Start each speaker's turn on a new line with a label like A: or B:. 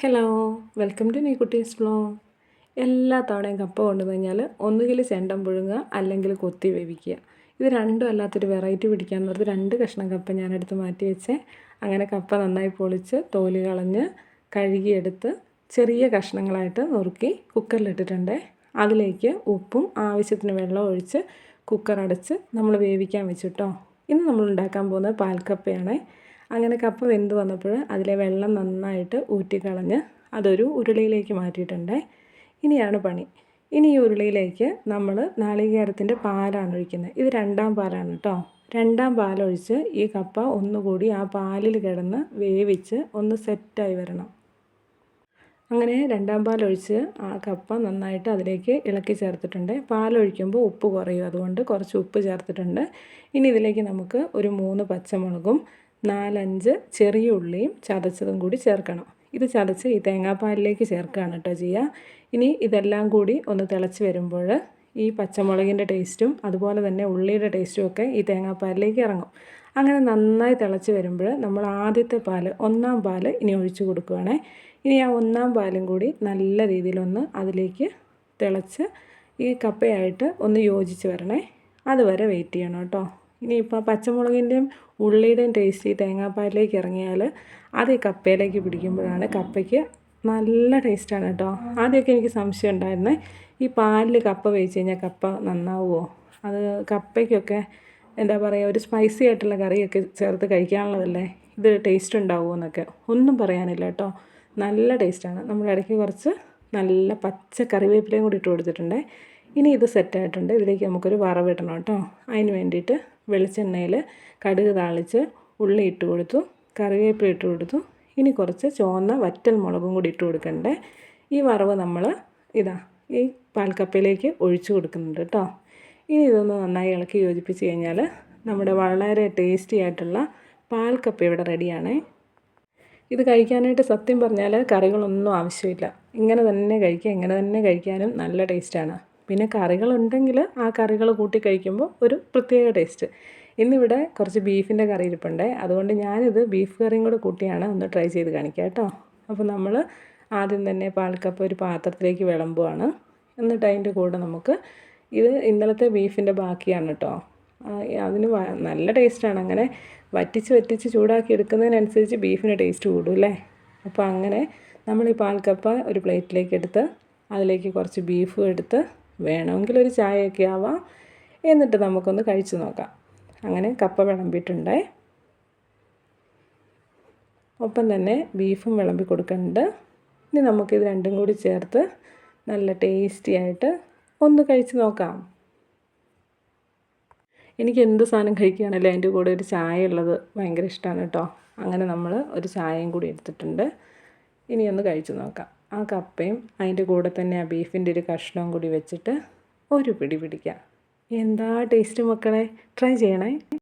A: Hello welcome to നീ കുട്ടീസ് flow എല്ലാ തവണയും കപ്പ കൊണ്ടു കഴിഞ്ഞാൽ ഒന്നുകിൽ ചെണ്ടം പുഴുങ്ങുക അല്ലെങ്കിൽ കൊത്തി വേവിക്കുക. ഇത് രണ്ടും അല്ലാത്തൊരു വെറൈറ്റി പിടിക്കാൻ പറഞ്ഞത് രണ്ട് കഷ്ണം കപ്പ ഞാനെടുത്ത് മാറ്റി വെച്ചേ. അങ്ങനെ കപ്പ നന്നായി പൊളിച്ച് തോൽ കളഞ്ഞ് കഴുകിയെടുത്ത് ചെറിയ കഷ്ണങ്ങളായിട്ട് നുറുക്കി കുക്കറിലിട്ടിട്ടുണ്ട്. അതിലേക്ക് ഉപ്പും ആവശ്യത്തിന് വെള്ളം ഒഴിച്ച് കുക്കർ അടച്ച് നമ്മൾ വേവിക്കാൻ വെച്ചിട്ടോ. ഇന്ന് നമ്മൾ ഉണ്ടാക്കാൻ പോകുന്നത് പാൽക്കപ്പയാണ്. അങ്ങനെ കപ്പ വെന്ത് വന്നപ്പോൾ അതിലെ വെള്ളം നന്നായിട്ട് ഊറ്റിക്കളഞ്ഞ് അതൊരു ഉരുളിയിലേക്ക് മാറ്റിയിട്ടുണ്ട്. ഇനിയാണ് പണി. ഇനി ഈ ഉരുളിയിലേക്ക് നമ്മൾ നാളികേരത്തിന്റെ പാലാണ് ഒഴിക്കുന്നത്. ഇത് രണ്ടാം പാലാണ് കേട്ടോ. രണ്ടാം പാലൊഴിച്ച് ഈ കപ്പ ഒന്നുകൂടി ആ പാലിൽ കിടന്ന് വേവിച്ച് ഒന്ന് സെറ്റായി വരണം. അങ്ങനെ രണ്ടാം പാലൊഴിച്ച് ആ കപ്പ നന്നായിട്ട് അതിലേക്ക് ഇളക്കി ചേർത്തിട്ടുണ്ട്. പാലൊഴിക്കുമ്പോൾ ഉപ്പ് കുറയും. അതുകൊണ്ട് കുറച്ച് ഉപ്പ് ചേർത്തിട്ടുണ്ട്. ഇനി ഇതിലേക്ക് നമുക്ക് ഒരു മൂന്ന് പച്ചമുളകും നാലഞ്ച് ചെറിയ ഉള്ളിയും ചതച്ചതും കൂടി ചേർക്കണം. ഇത് ചതച്ച് ഈ തേങ്ങാപ്പാലിലേക്ക് ചേർക്കുകയാണ് കേട്ടോ ചെയ്യുക. ഇനി ഇതെല്ലാം കൂടി ഒന്ന് തിളച്ച് വരുമ്പോൾ ഈ പച്ചമുളകിന്റെ ടേസ്റ്റും അതുപോലെ തന്നെ ഉള്ളിയുടെ ടേസ്റ്റും ഒക്കെ ഈ തേങ്ങാപ്പാലിലേക്ക് ഇറങ്ങും. അങ്ങനെ നന്നായി തിളച്ച് വരുമ്പോൾ നമ്മൾ ആദ്യത്തെ പാൽ ഒന്നാം പാൽ ഇനി ഒഴിച്ചു കൊടുക്കുകയാണേ. ഇനി ആ ഒന്നാം പാലും കൂടി നല്ല രീതിയിലൊന്ന് അതിലേക്ക് തിളച്ച് ഈ കപ്പയായിട്ട് ഒന്ന് യോജിച്ച് വരണേ. അതുവരെ വെയിറ്റ് ചെയ്യണം കേട്ടോ. ഇനിയിപ്പോൾ പച്ചമുളകിന്റെയും ഉള്ളിയുടെയും ടേസ്റ്റ് ഈ തേങ്ങാപ്പാലിലേക്ക് ഇറങ്ങിയാൽ അത് ഈ കപ്പയിലേക്ക് പിടിക്കുമ്പോഴാണ് കപ്പയ്ക്ക് നല്ല ടേസ്റ്റാണ് കേട്ടോ. ആദ്യമൊക്കെ എനിക്ക് സംശയം ഉണ്ടായിരുന്നേ ഈ പാലിൽ കപ്പ വേവിച്ച് കഴിഞ്ഞാൽ കപ്പ നന്നാവുമോ? അത് കപ്പയ്ക്കൊക്കെ എന്താ പറയുക ഒരു സ്പൈസി ആയിട്ടുള്ള കറിയൊക്കെ ചേർത്ത് കഴിക്കാനുള്ളതല്ലേ? ഇത് ടേസ്റ്റ് ഉണ്ടാവുമോ എന്നൊക്കെ. ഒന്നും പറയാനില്ല കേട്ടോ. നല്ല ടേസ്റ്റാണ് നമ്മൾ ഇടയ്ക്ക് കുറച്ച് നല്ല പച്ച കറിവേപ്പിലയും കൂടി ഇട്ട് കൊടുത്തിട്ടുണ്ട്. ഇനി ഇത് സെറ്റായിട്ടുണ്ട് ഇതിലേക്ക് നമുക്കൊരു വറവിടണം കേട്ടോ. അതിന് വേണ്ടിയിട്ട് വെളിച്ചെണ്ണയിൽ കടുക് താളിച്ച് ഉള്ളി ഇട്ട് കൊടുത്തു കറിവേപ്പില ഇട്ട് കൊടുത്തു. ഇനി കുറച്ച് ചുവന്ന വറ്റൽ മുളകും കൂടി ഇട്ട് കൊടുക്കണ്ടേ. ഈ വറവ് നമ്മൾ ഇതാ ഈ പാൽക്കപ്പയിലേക്ക് ഒഴിച്ചു കൊടുക്കുന്നുണ്ട് കേട്ടോ. ഇനി ഇതൊന്ന് നന്നായി ഇളക്കി യോജിപ്പിച്ച് കഴിഞ്ഞാൽ നമ്മുടെ വളരെ ടേസ്റ്റി ആയിട്ടുള്ള പാൽക്കപ്പ ഇവിടെ റെഡിയാണേ ഇത് കഴിക്കാനായിട്ട് സത്യം പറഞ്ഞാൽ കറികളൊന്നും ആവശ്യമില്ല. ഇങ്ങനെ തന്നെ കഴിക്കുക ഇങ്ങനെ തന്നെ കഴിക്കാനും നല്ല ടേസ്റ്റാണ് പിന്നെ കറികളുണ്ടെങ്കിൽ ആ കറികൾ കൂട്ടി കഴിക്കുമ്പോൾ ഒരു പ്രത്യേക ടേസ്റ്റ്. ഇന്നിവിടെ കുറച്ച് ബീഫിന്റെ കറി ഇരിപ്പുണ്ടേ. അതുകൊണ്ട് ഞാനിത് ബീഫ് കറിയും കൂടെ കൂട്ടിയാണ് ഒന്ന് ട്രൈ ചെയ്ത് കാണിക്കുക കേട്ടോ. അപ്പോൾ നമ്മൾ ആദ്യം തന്നെ പാൽക്കപ്പ് ഒരു പാത്രത്തിലേക്ക് വിളമ്പുവാണ്. എന്നിട്ട് അതിന്റെ കൂടെ നമുക്ക് ഇത് ഇന്നലത്തെ ബീഫിന്റെ ബാക്കിയാണ് കേട്ടോ. അതിന് നല്ല ടേസ്റ്റാണ്. അങ്ങനെ വറ്റിച്ച് വറ്റിച്ച് ചൂടാക്കി എടുക്കുന്നതിനനുസരിച്ച് ബീഫിന് ടേസ്റ്റ് കൂടും അല്ലേ? അപ്പോൾ അങ്ങനെ നമ്മൾ ഈ പാൽക്കപ്പ ഒരു പ്ലേറ്റിലേക്ക് എടുത്ത് അതിലേക്ക് കുറച്ച് ബീഫും എടുത്ത് വേണമെങ്കിൽ ഒരു ചായയൊക്കെ ആവാം. എന്നിട്ട് നമുക്കൊന്ന് കഴിച്ചു നോക്കാം. അങ്ങനെ കപ്പ വിളമ്പിയിട്ടുണ്ടേ ഒപ്പം തന്നെ ബീഫും വിളമ്പി കൊടുക്കുന്നുണ്ട് ഇനി നമുക്കിത് രണ്ടും കൂടി ചേർത്ത് നല്ല ടേസ്റ്റി ആയിട്ട് ഒന്ന് കഴിച്ച് നോക്കാം. എനിക്ക് എന്ത് സാധനം കഴിക്കുകയാണെങ്കിലും അതിന്റെ കൂടെ ഒരു ചായ ഉള്ളത്? ഭയങ്കര ഇഷ്ടമാണ് കേട്ടോ. അങ്ങനെ നമ്മൾ ഒരു ചായയും കൂടി എടുത്തിട്ടുണ്ട്. ഇനി ഒന്ന് കഴിച്ചു നോക്കാം. ആ കപ്പയും അതിന്റെ കൂടെ തന്നെ ആ ബീഫിന്റെ ഒരു കഷ്ണവും കൂടി വെച്ചിട്ട് ഒരു പിടി പിടിക്കാം. എന്താ ടേസ്റ്റ് മക്കളെ? ട്രൈ ചെയ്യണേ.